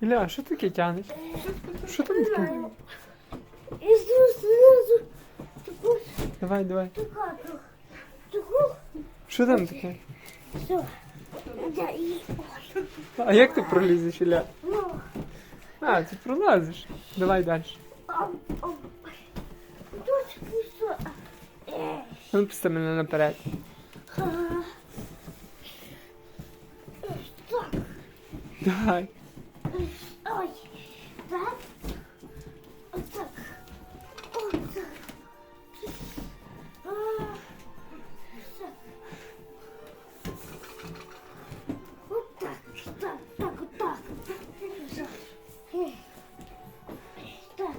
Ілля, що таке тянеш? Що там таке? І знизу Давай, давай. Що там таке? все. А як ти пролізеш, Ілля? ну, А, ти пролазиш. Давай далі. Е, Ну, пусти мене наперед. Давай. Ой. Так. Отак. Отак. Так. Отак. Так, так, отак. Так.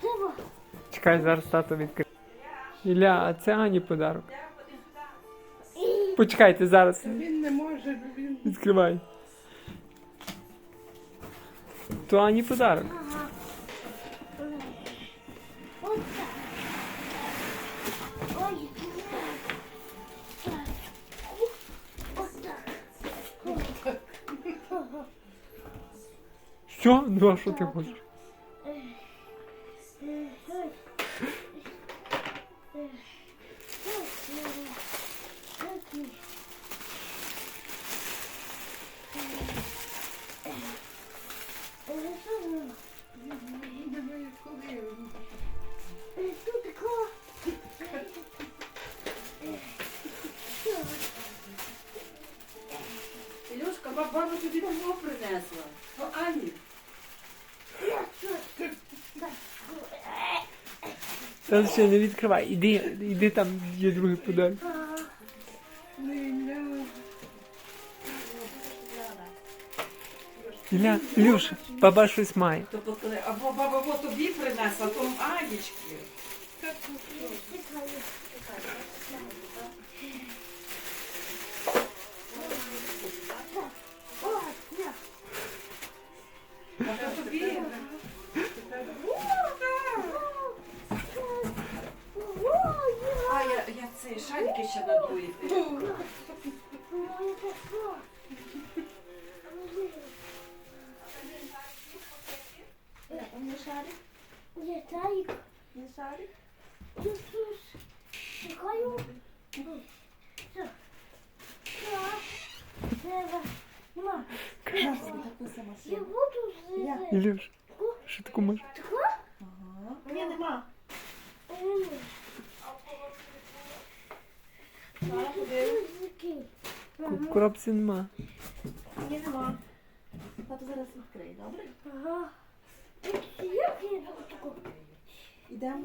Треба. Чекай, зараз тато відкриє. Ілля, а це Ані подарок. Почекайте зараз. Він не може, він Відкривай. То подарок. Ага. Отак. Ой. Так. Що? Ну а що ти хочеш? немає коли. Тут такого. Ілюшка, баба тобі давно принесла. О, Ані. Та ще не відкривай. Іди, іди там є другий подарок. Ілля, Ілюша, баба щось має. То покли- Або баба во тобі принесла, то Анічки. А я, я цей ще надуєте. Не шарик? Не шарик. Не шарик? Чекаю. Я буду зробити. Ілюш, що таке може? Ні, нема. В коробці нема. Ні, нема. Тато зараз відкриє, добре? Ага. Як